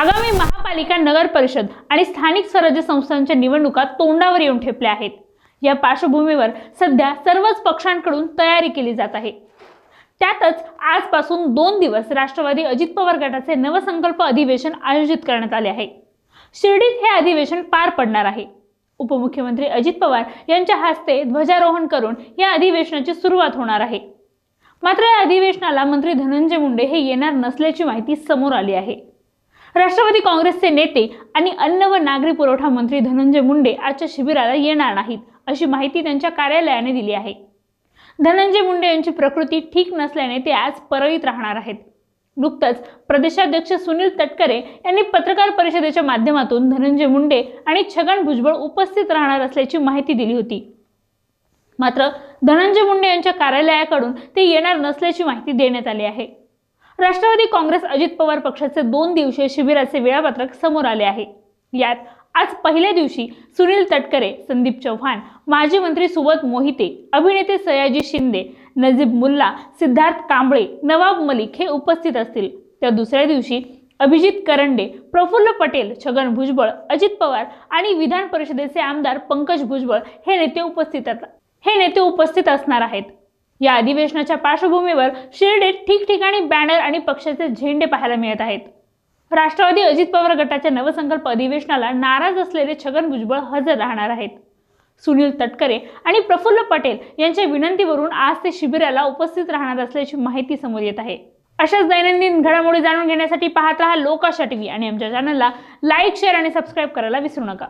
आगामी महापालिका नगर परिषद आणि स्थानिक स्वराज्य संस्थांच्या निवडणुका तोंडावर येऊन ठेपल्या आहेत. या पार्श्वभूमीवर सध्या सर्वच पक्षांकडून तयारी केली जात आहे. त्यातच आजपासून दोन दिवस राष्ट्रवादी अजित पवार गटाचे नवसंकल्प अधिवेशन आयोजित करण्यात आले आहे. शिर्डीत हे अधिवेशन पार पडणार आहे. उपमुख्यमंत्री अजित पवार यांच्या हस्ते ध्वजारोहण करून या अधिवेशनाची सुरुवात होणार आहे. मात्र या अधिवेशनाला मंत्री धनंजय मुंडे हे येणार नसल्याची माहिती समोर आली आहे. राष्ट्रवादी काँग्रेसचे नेते आणि अन्न व नागरी पुरवठा मंत्री धनंजय मुंडे आजच्या शिबिराला येणार नाहीत अशी माहिती त्यांच्या कार्यालयाने दिली आहे. धनंजय मुंडे यांची प्रकृती ठीक नसल्याने ते आज परळीत राहणार आहेत. नुकतंच प्रदेशाध्यक्ष सुनील तटकरे यांनी पत्रकार परिषदेच्या माध्यमातून धनंजय मुंडे आणि छगन भुजबळ उपस्थित राहणार असल्याची माहिती दिली होती. मात्र धनंजय मुंडे यांच्या कार्यालयाकडून ते येणार नसल्याची माहिती देण्यात आली आहे. राष्ट्रवादी काँग्रेस अजित पवार पक्षाचे दोन दिवसीय शिबिराचे वेळापत्रक समोर आले आहे. यात आज पहिल्या दिवशी सुनील तटकरे संदीप चव्हाण माजी मंत्री सुबोध मोहिते अभिनेते सयाजी शिंदे नजीब मुल्ला सिद्धार्थ कांबळे नवाब मलिक हे उपस्थित असतील. तर दुसऱ्या दिवशी अभिजित करंडे प्रफुल्ल पटेल छगन भुजबळ अजित पवार आणि विधान परिषदेचे आमदार पंकज भुजबळ हे नेते उपस्थित हे नेते उपस्थित असणार आहेत. या अधिवेशनाच्या पार्श्वभूमीवर शिर्डीत ठिकठिकाणी बॅनर आणि पक्षाचे झेंडे पाहायला मिळत आहेत. राष्ट्रवादी अजित पवार गटाच्या नवसंकल्प अधिवेशनाला नाराज असलेले छगन भुजबळ हजर राहणार आहेत. सुनील तटकरे आणि प्रफुल्ल पटेल यांच्या विनंतीवरून आज ते शिबिराला उपस्थित राहणार असल्याची माहिती समोर येत आहे. अशाच दैनंदिन घडामोडी जाणून घेण्यासाठी पाहत राहा लोकाशा टीव्ही आणि आमच्या चॅनलला लाईक शेअर आणि सबस्क्राईब करायला विसरू नका.